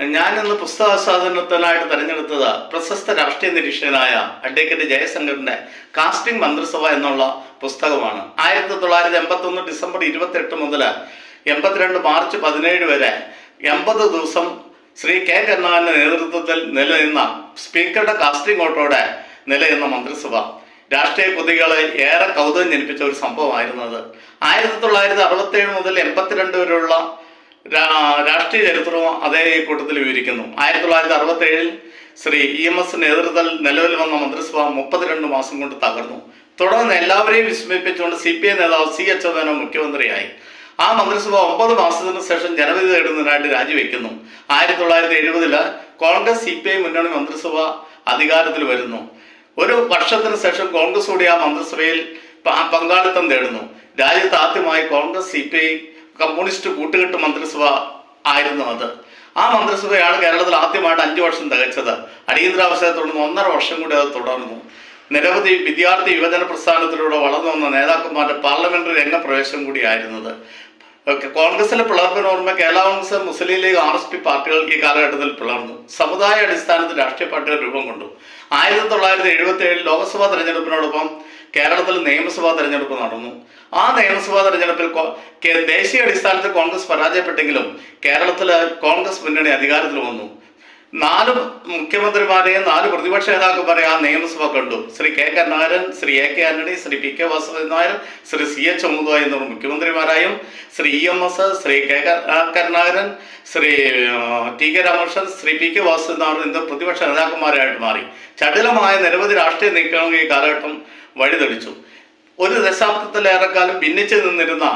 ഞാൻ ഇന്ന് പുസ്തകാസ്വാദനത്തിനായിട്ട് തിരഞ്ഞെടുത്തത് പ്രശസ്ത രാഷ്ട്രീയ നിരീക്ഷകനായ അഡ്വക്കേറ്റ് ജയശങ്കറിന്റെ കാസ്റ്റിംഗ് മന്ത്രിസഭ എന്നുള്ള പുസ്തകമാണ്. ആയിരത്തി തൊള്ളായിരത്തി എൺപത്തി ഒന്ന് ഡിസംബർ ഇരുപത്തെട്ട് മുതൽ എൺപത്തിരണ്ട് മാർച്ച് പതിനേഴ് വരെ എൺപത് ദിവസം ശ്രീ കെ കരുണാകരന്റെ നേതൃത്വത്തിൽ നിലനിന്ന സ്പീക്കറുടെ കാസ്റ്റിംഗ് വോട്ടോടെ നിലനിന്ന മന്ത്രിസഭ. രാഷ്ട്രീയ കൊതികളെ ഏറെ കൗതുകം ജനിപ്പിച്ച ഒരു സംഭവമായിരുന്നു അത് ആയിരത്തി തൊള്ളായിരത്തി അറുപത്തി ഏഴ് മുതൽ എൺപത്തിരണ്ട് വരെയുള്ള രാഷ്ട്രീയ ചരിത്രവും അതേ കൂട്ടത്തിൽ വിവരിക്കുന്നു. ആയിരത്തി തൊള്ളായിരത്തി അറുപത്തി ഏഴിൽ ശ്രീ ഇ എം എസ് നേതൃത്വത്തിൽ നിലവിൽ വന്ന മന്ത്രിസഭ മുപ്പത്തിരണ്ട് മാസം കൊണ്ട് തകർന്നു. തുടർന്ന് എല്ലാവരെയും വിസ്മയിപ്പിച്ചുകൊണ്ട് സി പി ഐ നേതാവ് സി എച്ച് മേനോൻ മുഖ്യമന്ത്രിയായി. ആ മന്ത്രിസഭ ഒമ്പത് മാസത്തിന് ശേഷം ജനവിധി തേടുന്നതിനായിട്ട് രാജിവെക്കുന്നു. ആയിരത്തി തൊള്ളായിരത്തി എഴുപതിൽ കോൺഗ്രസ് സി പി ഐ മുന്നണി മന്ത്രിസഭ അധികാരത്തിൽ വരുന്നു. ഒരു വർഷത്തിന് ശേഷം കോൺഗ്രസ് കൂടി ആ മന്ത്രിസഭയിൽ പങ്കാളിത്തം തേടുന്നു. രാജ്യത്ത് ആദ്യമായി Congress C P I communist കൂട്ടുകെട്ട് മന്ത്രിസഭ ആയിരുന്നു അത് ആ മന്ത്രിസഭയാണ് കേരളത്തിൽ ആദ്യമായിട്ട് അഞ്ചു വർഷം തികച്ചത്. അടിയന്തരാവസ്ഥയെ തുടർന്ന് ഒന്നര വർഷം കൂടി അത് തുടർന്നു. നിരവധി വിദ്യാർത്ഥി യുവജന പ്രസ്ഥാനത്തിലൂടെ വളർന്നു വന്ന നേതാക്കന്മാരുടെ പാർലമെന്ററി രംഗ രംഗപ്രവേശം കൂടിയായിരുന്നത് കോൺഗ്രസിലെ പിളർപ്പിന് ഓർമ്മ Kerala Congress Muslim League R S P പാർട്ടികൾ ഈ കാലഘട്ടത്തിൽ പിളർന്നു. സമുദായ അടിസ്ഥാനത്തിൽ രാഷ്ട്രീയ പാർട്ടികൾ രൂപം കൊണ്ടു. ആയിരത്തി തൊള്ളായിരത്തി എഴുപത്തി ഏഴിൽ ലോക്സഭാ തെരഞ്ഞെടുപ്പിനോടൊപ്പം കേരളത്തിൽ നിയമസഭാ തെരഞ്ഞെടുപ്പ് നടന്നു. ആ നിയമസഭാ തെരഞ്ഞെടുപ്പിൽ ദേശീയ അടിസ്ഥാനത്തിൽ കോൺഗ്രസ് പരാജയപ്പെട്ടെങ്കിലും കേരളത്തിൽ കോൺഗ്രസ് മുന്നണി അധികാരത്തിൽ വന്നു. നാല് മുഖ്യമന്ത്രിമാരെയും നാല് പ്രതിപക്ഷ നേതാക്കന്മാരെയും ആ നിയമസഭ കണ്ടു. Shri K Karunakaran Shri A K Antony Shri P K Vasudevan Nair Shri C H മുതുവായി എന്നിവർ മുഖ്യമന്ത്രിമാരായും Shri E M S Shri K Karunakaran Shri T K Ramakrishnan Shri P K Vasudevan Nair എന്നിവർ പ്രതിപക്ഷ നേതാക്കന്മാരായിട്ട് മാറി. ചടുലമായ നിരവധി രാഷ്ട്രീയ നീക്കങ്ങൾ ഈ കാലഘട്ടം വഴിതെളിച്ചു. ഒരു ദശാബ്ദത്തിലേറെക്കാലം ഭിന്നിച്ചു നിന്നിരുന്ന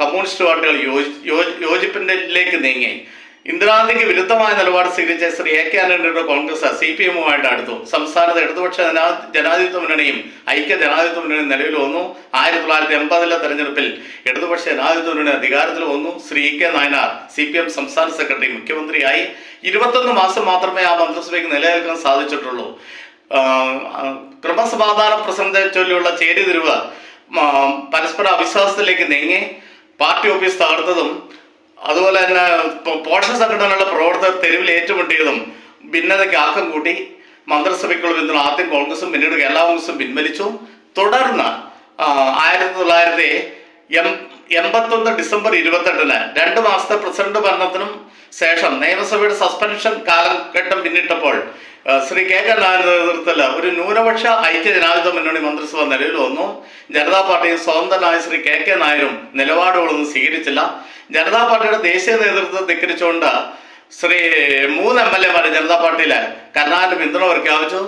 കമ്മ്യൂണിസ്റ്റ് പാർട്ടികൾ യോജി യോജിപ്പിന്റെ നീങ്ങി. ഇന്ദിരാഗാന്ധിക്ക് വിരുദ്ധമായ നിലപാട് സ്വീകരിച്ച ശ്രീ എ കെ ആന്റണിയുടെ കോൺഗ്രസ് സി പി എമ്മുമായിട്ട് അടുത്തു. സംസ്ഥാനത്ത് ഇടതുപക്ഷ ജനാ ജനാധിപത്യ മുന്നണിയും ഐക്യ ജനാധിപത്യ മുന്നണിയും നിലവിൽ വന്നു. ആയിരത്തി തൊള്ളായിരത്തി എൺപതിലെ തെരഞ്ഞെടുപ്പിൽ ഇടതുപക്ഷ ജനാധിപത്യ മുന്നണി അധികാരത്തിൽ വന്നു. Shri K Nayanar C P M സംസ്ഥാന സെക്രട്ടറി മുഖ്യമന്ത്രിയായി. ഇരുപത്തൊന്ന് മാസം മാത്രമേ ആ മന്ത്രിസഭയ്ക്ക് നിലനിൽക്കാൻ സാധിച്ചിട്ടുള്ളൂ. ക്രമസമാധാന പ്രസംഗത്തെ ചൊല്ലിയുള്ള ചേരിതിരിവ് പരസ്പര അവിശ്വാസത്തിലേക്ക് നീങ്ങി. പാർട്ടി ഓഫീസ് തകർത്തതും അതുപോലെ തന്നെ പോഷക സംഘടനകളുടെ പ്രവർത്തകർ തെരുവിൽ ഏറ്റുമുട്ടിയതും ഭിന്നതയ്ക്ക് ആക്കം കൂട്ടി മന്ത്രിസഭയ്ക്കുള്ള പിന്തുണ ആദ്യം കോൺഗ്രസും പിന്നീട് കേരള കോൺഗ്രസും പിൻവലിച്ചു. തുടർന്ന് ആയിരത്തി തൊള്ളായിരത്തി എം എൺപത്തൊന്ന് ഡിസംബർ ഇരുപത്തെട്ടിന് രണ്ട് മാസത്തെ പ്രസിഡന്റ് ഭരണത്തിനും ശേഷം നിയമസഭയുടെ സസ്പെൻഷൻ കാലഘട്ടം പിന്നിട്ടപ്പോൾ ശ്രീ കെ കരുണാകരന്റെ നേതൃത്വത്തിൽ ഒരു ന്യൂനപക്ഷ ഐക്യ ജനാധിപത്യ മുന്നണി മന്ത്രിസഭ നിലവിൽ വന്നു. ജനതാ പാർട്ടിയും സ്വതന്ത്രനായ ശ്രീ കെ കെ നായരും നിലപാടുകളൊന്നും സ്വീകരിച്ചില്ല. ജനതാ പാർട്ടിയുടെ ദേശീയ നേതൃത്വം ധിക്കരിച്ചുകൊണ്ട് ശ്രീ മൂന്ന് എം എൽ എമാരെ ജനതാ പാർട്ടിയിലെ കരുണാകരന്റെ പിന്തുണ പ്രഖ്യാപിച്ചു.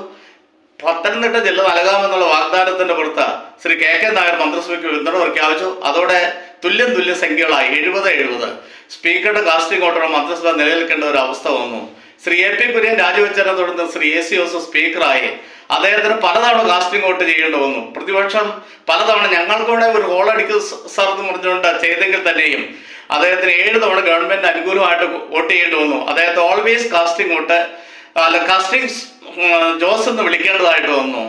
പത്തനംതിട്ട ജില്ല നൽകാമെന്നുള്ള വാഗ്ദാനത്തിന്റെ പുറത്ത് ശ്രീ കെ കെ നായർ മന്ത്രിസഭയ്ക്ക് പിന്തുണ പ്രഖ്യാപിച്ചു. അതോടെ തുല്യം തുല്യ സംഖ്യകളായി. എഴുപത് എഴുപത്. സ്പീക്കറുടെ കാസ്റ്റിംഗ് ഓർഡർ മന്ത്രിസഭ നിലനിൽക്കേണ്ട ഒരു അവസ്ഥ വന്നു. ശ്രീ എ പി കുര്യൻ രാജിവെച്ചതിനെ തുടർന്ന് ശ്രീ എ സി ജോസഫ് സ്പീക്കറായി. അദ്ദേഹത്തിന് പലതവണ കാസ്റ്റിംഗ് വോട്ട് ചെയ്യേണ്ടി വന്നു. പ്രതിപക്ഷം പലതവണ ഞങ്ങൾക്കൂടെ ഒരു ഹോളടിക്ക് സർ എന്ന് പറഞ്ഞുകൊണ്ട് ചെയ്തെങ്കിൽ തന്നെയും അദ്ദേഹത്തിന് ഏഴ് തവണ ഗവൺമെന്റ് അനുകൂലമായിട്ട് വോട്ട് ചെയ്യേണ്ടി വന്നു. അദ്ദേഹത്തെ ഓൾവേസ് കാസ്റ്റിംഗ് വോട്ട് അല്ല കാസ്റ്റിംഗ് ജോസ് എന്ന് വിളിക്കേണ്ടതായിട്ട് വന്നു.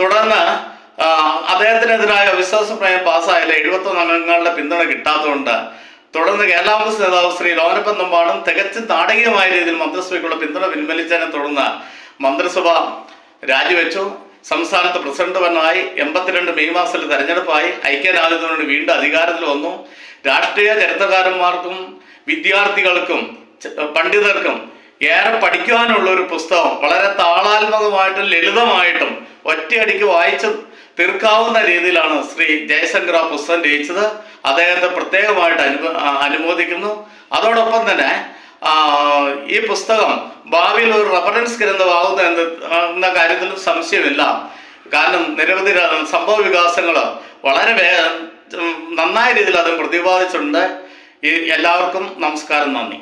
തുടർന്ന് അദ്ദേഹത്തിനെതിരായ അവിശ്വാസ പ്രമേയം പാസ്സായാലും എഴുപത്തൊന്ന് അംഗങ്ങളുടെ പിന്തുണ കിട്ടാത്തതുകൊണ്ട് തുടർന്ന് കേരള കോൺഗ്രസ് നേതാവ് ശ്രീ ലോനപ്പൻ തമ്പാടും തികച്ചും നാടകീയമായ രീതിയിൽ മന്ത്രിസഭയ്ക്കുള്ള പിന്തുണ പിൻവലിച്ചതിനെ തുടർന്ന് മന്ത്രിസഭ രാജിവെച്ചു. സംസ്ഥാനത്ത് പ്രസിഡന്റ് ഭരണമായി എൺപത്തിരണ്ട് മെയ് മാസത്തിൽ തെരഞ്ഞെടുപ്പായി ഐക്യരാജ്യത്തിനോട് വീണ്ടും അധികാരത്തിൽ വന്നു. രാഷ്ട്രീയ ചരിത്രകാരന്മാർക്കും വിദ്യാർത്ഥികൾക്കും പണ്ഡിതർക്കും ഏറെ പഠിക്കുവാനുള്ള ഒരു പുസ്തകം വളരെ താളാത്മകമായിട്ടും ലളിതമായിട്ടും ഒറ്റയടിക്ക് വായിച്ച് തീർക്കാവുന്ന രീതിയിലാണ് ശ്രീ ജയശങ്കർ ആ പുസ്തകം രചിച്ചത്. അദ്ദേഹത്തെ പ്രത്യേകമായിട്ട് അനു അനുമോദിക്കുന്നു. അതോടൊപ്പം തന്നെ ഈ പുസ്തകം ഭാവിയിൽ ഒരു റെഫറൻസ് ഗ്രന്ഥമാകുന്ന എന്ന കാര്യത്തിലും സംശയമില്ല. കാരണം നിരവധി സംഭവ വികാസങ്ങൾ വളരെ വേ നന്നായ രീതിയിൽ അത് പ്രതിപാദിച്ചിട്ടുണ്ട്. എല്ലാവർക്കും നമസ്കാരം നന്ദി.